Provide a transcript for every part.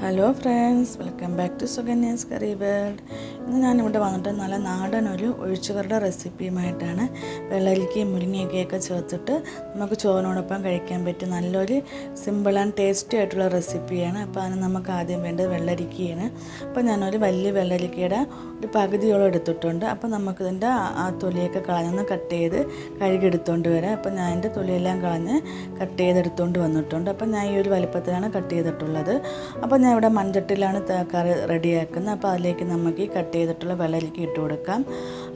Hello friends welcome back to Suganya's curry world ഇന്ന് ഞാനിവിടെ വന്നിട്ട് നല്ല നാടൻ ഒരു ഒഴിച്ചുകറിയുടെ റെസിപ്പിയുമായിട്ടാണ് വെള്ളരിക്കയും മുരിങ്ങയൊക്കെയൊക്കെ ചേർത്തിട്ട് നമുക്ക് ചോറിനോടൊപ്പം കഴിക്കാൻ പറ്റും നല്ലൊരു സിമ്പിൾ ആൻഡ് ടേസ്റ്റി ആയിട്ടുള്ള റെസിപ്പിയാണ് അപ്പോൾ അതിന് നമുക്ക് ആദ്യം വേണ്ടത് വെള്ളരിക്കയാണ്. അപ്പോൾ ഞാനൊരു വലിയ വെള്ളരിക്കയുടെ ഒരു പകുതിയോളം എടുത്തിട്ടുണ്ട്. അപ്പോൾ നമുക്കിതിന്റെ ആ തൊലിയൊക്കെ കളഞ്ഞൊന്ന് കട്ട് ചെയ്ത് കഴുകിയെടുത്തുകൊണ്ട് വരാം. അപ്പോൾ ഞാൻ എന്റെ തൊലിയെല്ലാം കളഞ്ഞ് കട്ട് ചെയ്തെടുത്തുകൊണ്ട് വന്നിട്ടുണ്ട്. അപ്പോൾ ഞാൻ ഈ ഒരു വലിപ്പത്തിലാണ് കട്ട് ചെയ്തിട്ടുള്ളത്. അപ്പോൾ ഞാൻ ഇവിടെ മൺചട്ടിലാണ് കറി റെഡിയാക്കുന്നത്. അപ്പോൾ അതിലേക്ക് നമുക്ക് ഈ കട്ട് ചെയ്തിട്ടുള്ള വെള്ളരിക്ക ഇട്ട് കൊടുക്കാം.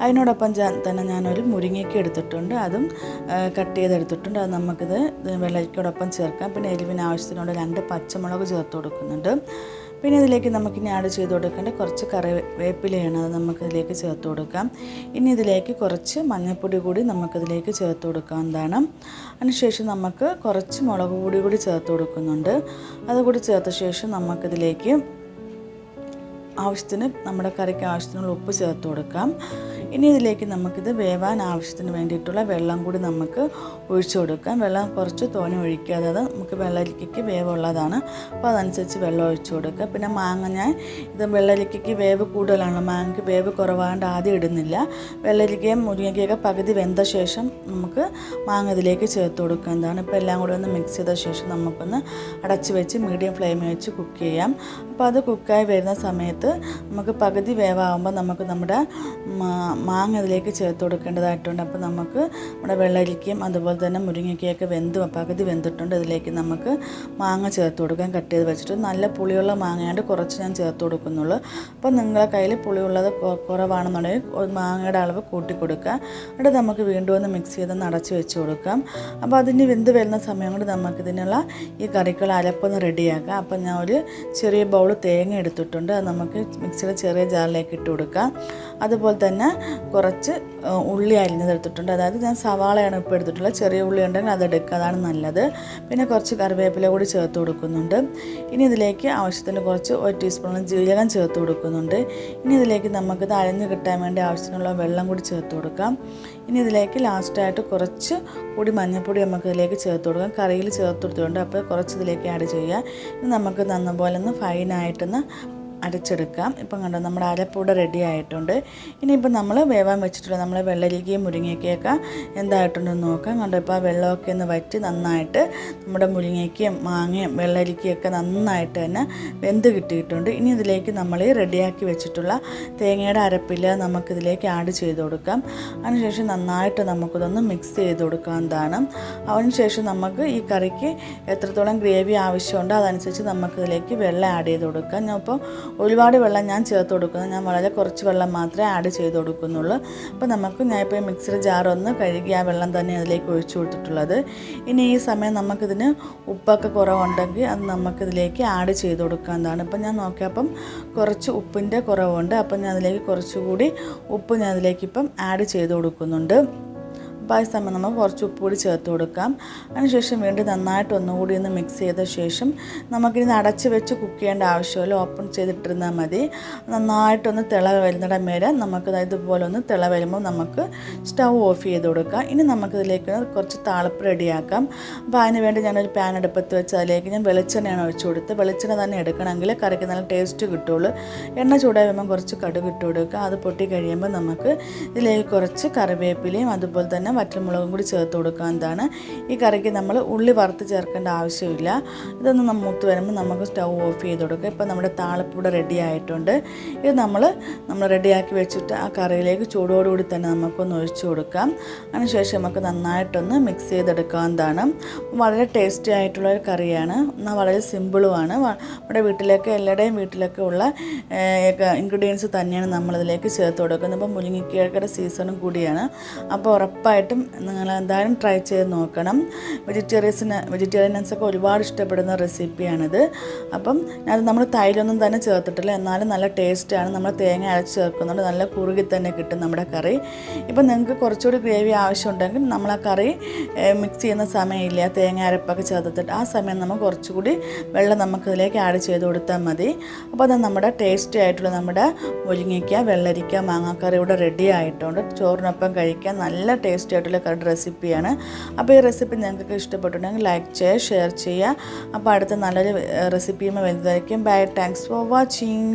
അതിനോടൊപ്പം തന്നെ ഞാനൊരു മുരിങ്ങയ്ക്ക് എടുത്തിട്ടുണ്ട്. അതും കട്ട് ചെയ്തെടുത്തിട്ടുണ്ട്. അത് നമുക്കിത് വിലയ്ക്കോടൊപ്പം ചേർക്കാം. പിന്നെ എരിവിന് ആവശ്യത്തിനുള്ള രണ്ട് പച്ചമുളക് ചേർത്ത് കൊടുക്കുന്നുണ്ട്. പിന്നെ ഇതിലേക്ക് നമുക്കിനി ആഡ് ചെയ്ത് കൊടുക്കേണ്ട കുറച്ച് കറി വേപ്പിലയാണ് അത് നമുക്കിതിലേക്ക് ചേർത്ത് കൊടുക്കാം. ഇനി ഇതിലേക്ക് കുറച്ച് മഞ്ഞൾപ്പൊടി കൂടി നമുക്കിതിലേക്ക് ചേർത്ത് കൊടുക്കാവുന്നതാണ്. അതിനുശേഷം നമുക്ക് കുറച്ച് മുളക് പൊടി കൂടി ചേർത്ത് കൊടുക്കുന്നുണ്ട്. അതുകൂടി ചേർത്ത ശേഷം നമുക്കിതിലേക്ക് ആവശ്യത്തിന് നമ്മുടെ കറിക്ക് ആവശ്യത്തിനുള്ള ഉപ്പ് ചേർത്ത് കൊടുക്കാം. ഇനി ഇതിലേക്ക് നമുക്കിത് വേവാൻ ആവശ്യത്തിന് വേണ്ടിയിട്ടുള്ള വെള്ളം കൂടി നമുക്ക് ഒഴിച്ചു കൊടുക്കാം. വെള്ളം കുറച്ച് തോനെ ഒഴിക്കാതെ നമുക്ക് വെള്ളരിക്കയ്ക്ക് വേവുള്ളതാണ്. അപ്പോൾ അതനുസരിച്ച് വെള്ളം ഒഴിച്ചു കൊടുക്കുക. പിന്നെ മാങ്ങ ഞാൻ ഇത് വെള്ളരിക്കയ്ക്ക് വേവ് കൂടുതലാണ്. മാങ്ങയ്ക്ക് വേവ് കുറവാണ്ട് ആദ്യം ഇടുന്നില്ല. വെള്ളരിക്കയും മുരിങ്ങയ്ക്കൊക്കെ പകുതി വെന്ത ശേഷം നമുക്ക് മാങ്ങ ഇതിലേക്ക് ചേർത്ത് കൊടുക്കുന്നതാണ് ഇപ്പോൾ എല്ലാം കൂടി ഒന്ന് മിക്സ് ചെയ്ത ശേഷം നമുക്കൊന്ന് അടച്ച് വെച്ച് മീഡിയം ഫ്ലെയിമിൽ വെച്ച് കുക്ക് ചെയ്യാം. അപ്പോൾ അത് കുക്കായി വരുന്ന സമയത്ത് നമുക്ക് പകുതി വേവാകുമ്പോൾ നമുക്ക് നമ്മുടെ മാങ്ങ ഇതിലേക്ക് ചേർത്ത് കൊടുക്കേണ്ടതായിട്ടുണ്ട്. അപ്പോൾ നമുക്ക് നമ്മുടെ വെള്ളരിക്കയും അതുപോലെ തന്നെ മുരിങ്ങയ്ക്കയൊക്കെ വെന്ത് പകുതി വെന്തിട്ടുണ്ട്. ഇതിലേക്ക് നമുക്ക് മാങ്ങ ചേർത്ത് കൊടുക്കാൻ കട്ട് ചെയ്ത് വെച്ചിട്ട് നല്ല പുളിയുള്ള മാങ്ങയാണ്ട് കുറച്ച് ഞാൻ ചേർത്ത് കൊടുക്കുന്നുള്ളൂ. അപ്പോൾ നിങ്ങളുടെ കയ്യിൽ പുളിയുള്ളത് കുറവാണെന്നുണ്ടെങ്കിൽ മാങ്ങയുടെ അളവ് കൂട്ടി കൊടുക്കുക. എന്നിട്ട് നമുക്ക് വീണ്ടും ഒന്ന് മിക്സ് ചെയ്ത് അടച്ച് വെച്ച് കൊടുക്കാം. അപ്പോൾ അതിന് വെന്ത് വരുന്ന സമയം കൊണ്ട് നമുക്കിതിനുള്ള ഈ കറിക്കുള്ള അരപ്പൊന്ന് റെഡിയാക്കാം. അപ്പോൾ ഞാൻ ഒരു ചെറിയ ബൗൾ തേങ്ങ എടുത്തിട്ടുണ്ട്. അത് നമുക്ക് മിക്സിയുടെ ചെറിയ ജാറിലേക്ക് ഇട്ട് കൊടുക്കാം. അതുപോലെ തന്നെ കുറച്ച് ഉള്ളി ഉള്ളി അരിഞ്ഞതെടുത്തിട്ടുണ്ട് അതായത് ഞാൻ സവാളയാണ് ഇപ്പോൾ എടുത്തിട്ടുള്ളത്. ചെറിയ ഉള്ളി ഉണ്ടെങ്കിൽ അതെടുക്കുക അതാണ് നല്ലത്. പിന്നെ കുറച്ച് കറിവേപ്പില കൂടി ചേർത്ത് കൊടുക്കുന്നുണ്ട്. ഇനി ഇതിലേക്ക് ആവശ്യത്തിന് കുറച്ച് ഒരു ടീസ്പൂൺ ജീരകം ചേർത്ത് കൊടുക്കുന്നുണ്ട്. ഇനി ഇതിലേക്ക് നമുക്ക് അഴഞ്ഞ് കിട്ടാൻ വേണ്ടി ആവശ്യത്തിനുള്ള വെള്ളം കൂടി ചേർത്ത് കൊടുക്കാം. ഇനി ഇതിലേക്ക് ലാസ്റ്റായിട്ട് കുറച്ച് കൂടി മഞ്ഞൾപ്പൊടി നമുക്ക് ഇതിലേക്ക് ചേർത്ത് കൊടുക്കാം. കറിയിൽ ചേർത്ത് കൊടുത്തിട്ടുണ്ട്. അപ്പോൾ കുറച്ച് ഇതിലേക്ക് ആഡ് ചെയ്യുക. ഇനി നമുക്ക് നന്നപോലെ ഒന്ന് ഫൈനായിട്ടൊന്ന് അരച്ചെടുക്കാം. ഇപ്പം കണ്ടോ നമ്മുടെ അരപ്പൂടെ റെഡി ആയിട്ടുണ്ട്. ഇനിയിപ്പോൾ നമ്മൾ വേവാൻ വെച്ചിട്ടുള്ള നമ്മളെ വെള്ളരിക്കയും മുരിങ്ങയ്ക്കയൊക്കെ എന്തായിട്ടുണ്ടെന്ന് നോക്കാം. കണ്ടോ ഇപ്പോൾ ആ വെള്ളമൊക്കെ ഒന്ന് വറ്റി നന്നായിട്ട് നമ്മുടെ മുരിങ്ങയ്ക്കയും മാങ്ങയും വെള്ളരിക്കയൊക്കെ നന്നായിട്ട് തന്നെ വെന്ത് കിട്ടിയിട്ടുണ്ട്. ഇനി ഇതിലേക്ക് നമ്മൾ റെഡിയാക്കി വെച്ചിട്ടുള്ള തേങ്ങയുടെ അരപ്പില്ല നമുക്കിതിലേക്ക് ആഡ് ചെയ്ത് കൊടുക്കാം. അതിനുശേഷം നന്നായിട്ട് നമുക്കിതൊന്ന് മിക്സ് ചെയ്ത് കൊടുക്കാവുന്നതാണ് അതിനുശേഷം നമുക്ക് ഈ കറിക്ക് എത്രത്തോളം ഗ്രേവി ആവശ്യമുണ്ടോ അതനുസരിച്ച് നമുക്കിതിലേക്ക് വെള്ളം ആഡ് ചെയ്ത് കൊടുക്കാം. ഞാൻ ഇപ്പോൾ ഒരുപാട് വെള്ളം ഞാൻ ചേർത്ത് കൊടുക്കുന്നു. ഞാൻ വളരെ കുറച്ച് വെള്ളം മാത്രമേ ആഡ് ചെയ്ത് കൊടുക്കുന്നുള്ളൂ. അപ്പോൾ നമുക്ക് ഞാൻ ഇപ്പോൾ മിക്സർ ജാർ ഒന്ന് കഴുകി ആ വെള്ളം തന്നെ അതിലേക്ക് ഒഴിച്ചു കൊടുത്തിട്ടുള്ളത്. ഇനി ഈ സമയം നമുക്കിതിന് ഉപ്പൊക്കെ കുറവുണ്ടെങ്കിൽ അത് നമുക്കിതിലേക്ക് ആഡ് ചെയ്ത് കൊടുക്കാവുന്നതാണ്. ഇപ്പം ഞാൻ നോക്കിയപ്പം കുറച്ച് ഉപ്പിന്റെ കുറവുണ്ട്. അപ്പം ഞാൻ അതിലേക്ക് കുറച്ചുകൂടി ഉപ്പ് ഞാൻ അതിലേക്ക് ഇപ്പം ആഡ് ചെയ്ത് കൊടുക്കുന്നുണ്ട്. ആ സമയം നമുക്ക് കുറച്ച് ഉപ്പ് കൂടി ചേർത്ത് കൊടുക്കാം. അതിനുശേഷം വീണ്ടും നന്നായിട്ട് ഒന്നുകൂടി ഒന്ന് മിക്സ് ചെയ്ത ശേഷം നമുക്കിനി അടച്ച് വെച്ച് കുക്ക് ചെയ്യേണ്ട ആവശ്യമില്ല. ഓപ്പൺ ചെയ്തിട്ടിരുന്നാൽ മതി. നന്നായിട്ടൊന്ന് തിള വരുന്നിടം വരെ നമുക്ക് ഇതുപോലെ ഒന്ന് തിള വരുമ്പോൾ നമുക്ക് സ്റ്റൗ ഓഫ് ചെയ്ത് കൊടുക്കാം. ഇനി നമുക്കിതിലേക്ക് കുറച്ച് താളപ്പ് റെഡിയാക്കാം. അപ്പോൾ അതിന് വേണ്ടി ഞാനൊരു പാൻ അടുപ്പത്ത് വെച്ച് അതിലേക്ക് ഞാൻ വെളിച്ചെണ്ണയാണ് ഒഴിച്ചു കൊടുത്ത് വെളിച്ചെണ്ണ തന്നെ എടുക്കണമെങ്കിൽ കറിക്ക് നല്ല ടേസ്റ്റ് കിട്ടുള്ളൂ. എണ്ണ ചൂടായി കുറച്ച് കടുക് ഇട്ട് കൊടുക്കുക. അത് പൊട്ടി കഴിയുമ്പോൾ നമുക്ക് ഇതിലേക്ക് കുറച്ച് കറിവേപ്പിലയും അതുപോലെ തന്നെ വറ്റൽമുളകും കൂടി ചേർത്ത് കൊടുക്കാവുന്നതാണ് ഈ കറിക്ക് നമ്മൾ ഉള്ളി വറുത്ത് ചേർക്കേണ്ട ആവശ്യമില്ല. ഇതൊന്ന് നമ്മൾ മൂത്ത് വരുമ്പോൾ നമുക്ക് സ്റ്റൗ ഓഫ് ചെയ്ത് കൊടുക്കുക ഇപ്പോൾ നമ്മുടെ താളിപ്പൂടെ റെഡി ആയിട്ടുണ്ട്. ഇത് നമ്മൾ നമ്മൾ റെഡിയാക്കി വെച്ചിട്ട് ആ കറിയിലേക്ക് ചൂടോടുകൂടി തന്നെ നമുക്കൊന്ന് ഒഴിച്ചു കൊടുക്കാം. അതിനുശേഷം നമുക്ക് നന്നായിട്ടൊന്ന് മിക്സ് ചെയ്തെടുക്കാവുന്നതാണ് വളരെ ടേസ്റ്റി ആയിട്ടുള്ള ഒരു കറിയാണ്. എന്നാൽ വളരെ സിമ്പിളുമാണ് നമ്മുടെ വീട്ടിലേക്ക് എല്ലാവരുടെയും വീട്ടിലൊക്കെ ഉള്ള ഇൻഗ്രീഡിയൻസ് തന്നെയാണ് നമ്മളിതിലേക്ക് ചേർത്ത് കൊടുക്കുന്നത്. ഇപ്പോൾ മുരിങ്ങയ്ക്കയുടെ സീസണും കൂടിയാണ്. അപ്പോൾ ഉറപ്പായിട്ടും നിങ്ങൾ എന്തായാലും ട്രൈ ചെയ്ത് നോക്കണം. വെജിറ്റേറിയൻസിന് വെജിറ്റേറിയൻസൊക്കെ ഒരുപാട് ഇഷ്ടപ്പെടുന്ന റെസിപ്പിയാണിത് അപ്പം അത് നമ്മൾ തൈലൊന്നും തന്നെ ചേർത്തിട്ടില്ല. എന്നാലും നല്ല ടേസ്റ്റാണ് നമ്മൾ തേങ്ങ അരച്ച് ചേർക്കുന്നുണ്ട്. നല്ല കുറുകി തന്നെ കിട്ടും നമ്മുടെ കറി. ഇപ്പം നിങ്ങൾക്ക് കുറച്ചുകൂടി ഗ്രേവി ആവശ്യമുണ്ടെങ്കിൽ നമ്മൾ ആ കറി മിക്സ് ചെയ്യുന്ന സമയമില്ല? തേങ്ങ അരപ്പൊക്കെ ചേർത്തിട്ട് ആ സമയം നമ്മൾ കുറച്ചുകൂടി വെള്ളം നമുക്കതിലേക്ക് ആഡ് ചെയ്ത് കൊടുത്താൽ മതി. അപ്പോൾ അത് നമ്മുടെ ടേസ്റ്റി ആയിട്ടുള്ള നമ്മുടെ മുരിങ്ങയ്ക്ക വെള്ളരിക്ക മാങ്ങാക്കറി ഇവിടെ റെഡി ആയിട്ടുണ്ട്. ചോറിനൊപ്പം കഴിക്കാൻ നല്ല ടേസ്റ്റ് ടേസ്റ്റി ആയിട്ടുള്ള കറി റെസിപ്പിയാണ് അപ്പോൾ ഈ റെസിപ്പി നിങ്ങൾക്ക് ഇഷ്ടപ്പെട്ടിട്ടുണ്ടെങ്കിൽ ലൈക്ക് ചെയ്യുക ഷെയർ ചെയ്യുക. അപ്പോൾ അടുത്ത നല്ലൊരു റെസിപ്പിയുമായി വരുന്നതായിരിക്കും. Bye thanks for watching